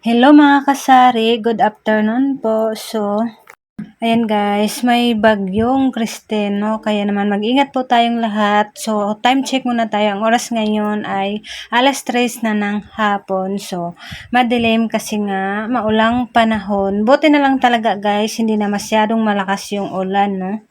Hello mga kasari, good afternoon po. So, ayan guys, may bagyong Kristeno, kaya naman mag-ingat po tayong lahat. So, time check muna tayo. Ang oras ngayon ay alas 3 na ng hapon. So, madilim kasi nga, maulang panahon. Buti na lang talaga guys, hindi na masyadong malakas yung ulan, no?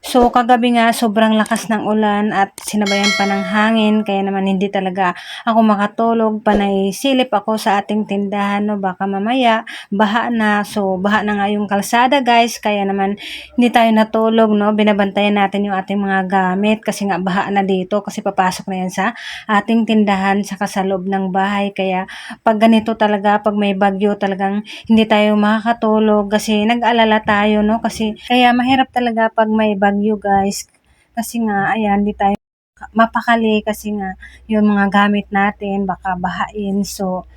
So, kagabi nga, sobrang lakas ng ulan at sinabayan pa ng hangin, kaya naman hindi talaga ako makatulog. Panay silip ako sa ating tindahan, no? Baka mamaya, baha na. So, baha na nga yung kalsada, guys. Kaya naman, hindi tayo natulog, no? Binabantayan natin yung ating mga gamit kasi nga baha na dito kasi papasok na yan sa ating tindahan sa loob ng bahay. Kaya, pag ganito talaga, pag may bagyo, talagang hindi tayo makakatulog kasi nag-alala tayo, no? Kasi, kaya mahirap talaga pag may bagyo bagyo guys. Kasi nga, ayan, di tayo mapakali kasi nga yung mga gamit natin baka bahain. So,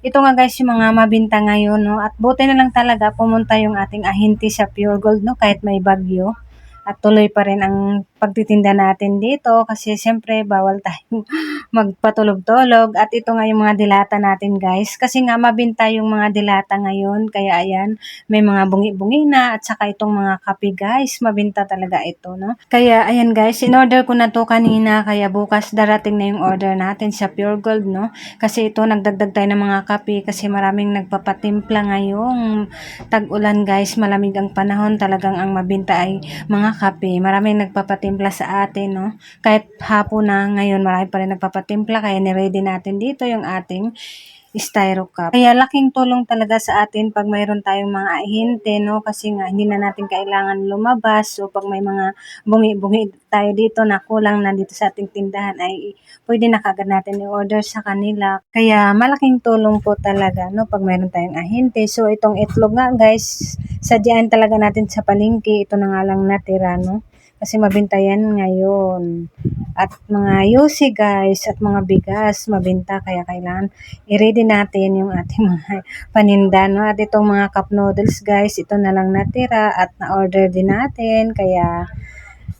ito nga guys yung mga mabinta ngayon, no? At buti na lang talaga pumunta yung ating ahinti sa Pure Gold, no? Kahit may bagyo. At tuloy pa rin ang pagtitinda natin dito kasi siyempre bawal tayo magpatulog-tulog. At ito nga yung mga dilata natin guys. Kasi nga mabinta yung mga dilata ngayon. Kaya ayan, may mga bungi-bungi na at saka itong mga kape guys. Mabinta talaga ito, no? Kaya ayan guys, in-order ko na to kanina. Kaya bukas darating na yung order natin sa Pure Gold, no? Kasi ito, nagdagdag tayo ng mga kape kasi maraming nagpapatimpla ngayong tag-ulan guys. Malamig ang panahon. Talagang ang mabinta ay mga kape. Maraming nagpapatimpla sa atin, no? Kahit hapon na ngayon, marami pa rin nagpapatimpla patimpla kaya ni-ready natin dito yung ating styro cup. Kaya laking tulong talaga sa atin pag mayroon tayong mga ahinte, no? Kasi nga, hindi na natin kailangan lumabas. So, pag may mga bungi-bungi tayo dito na kulang na dito sa ating tindahan, ay pwede na kagad natin i-order sa kanila. Kaya malaking tulong po talaga, no? Pag mayroon tayong ahinte. So, itong itlog nga, guys, sadyaan talaga natin sa palengke. Ito na nga lang natira, no? Kasi mabinta yan ngayon. At mga yosi guys, at mga bigas, mabinta. Kaya kailangan i-ready natin yung ating mga paninda. No? At itong mga cup noodles guys, ito na lang natira at na-order din natin. Kaya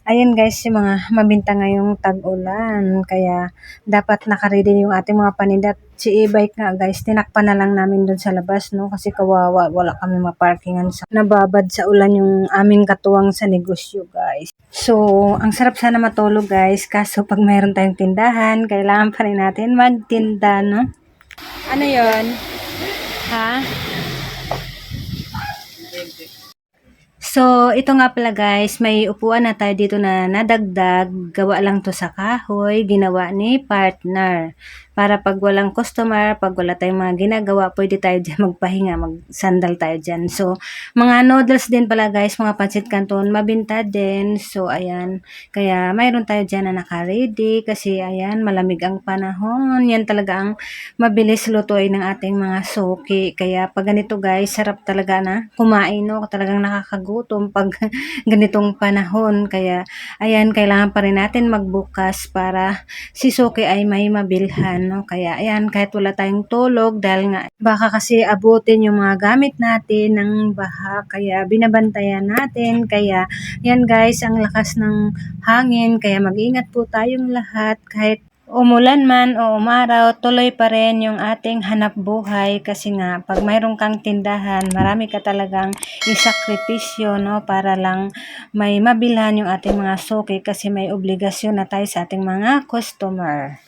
Ayan guys, yung mga mabinta ngayong tag-ulan. Kaya dapat nakaready yung ating mga paninda. Si e-bike nga guys, tinakpan na lang namin doon sa labas, no? Kasi kawawa, wala kami maparkingan sa nababad sa ulan yung aming katuwang sa negosyo guys. So, ang sarap sana matulog guys. Kaso pag mayroon tayong tindahan, kailangan pa rin natin magtinda, no? Ano yon Ha? So, ito nga pala guys, may upuan na tayo dito na nadagdag. Gawa lang to sa kahoy, ginawa ni partner para pag walang customer, pag wala tayong mga ginagawa, pwede tayo dyan magpahinga, magsandal tayo dyan. So, mga noodles din pala guys, mga pancit canton, mabinta din. So, ayan, kaya mayroon tayo dyan na naka-ready kasi ayan, malamig ang panahon. Yan talaga ang mabilis lutuin ng ating mga suki. Kaya pag ganito guys, sarap talaga na kumain, no? Talagang nakakagutom pag ganitong panahon. Kaya, ayan, kailangan pa rin natin magbukas para si suki ay may mabilhan no? Kaya ayan, kahit wala tayong tulog dahil nga baka kasi abutin yung mga gamit natin ng baha, kaya binabantayan natin. Kaya yan guys, ang lakas ng hangin, kaya mag-ingat po tayong lahat kahit umulan man o umaraw, tuloy pa rin yung ating hanap buhay kasi nga pag mayroon kang tindahan, marami ka talagang isakripisyo no para lang may mabilhan yung ating mga suki kasi may obligasyon na tayo sa ating mga customer.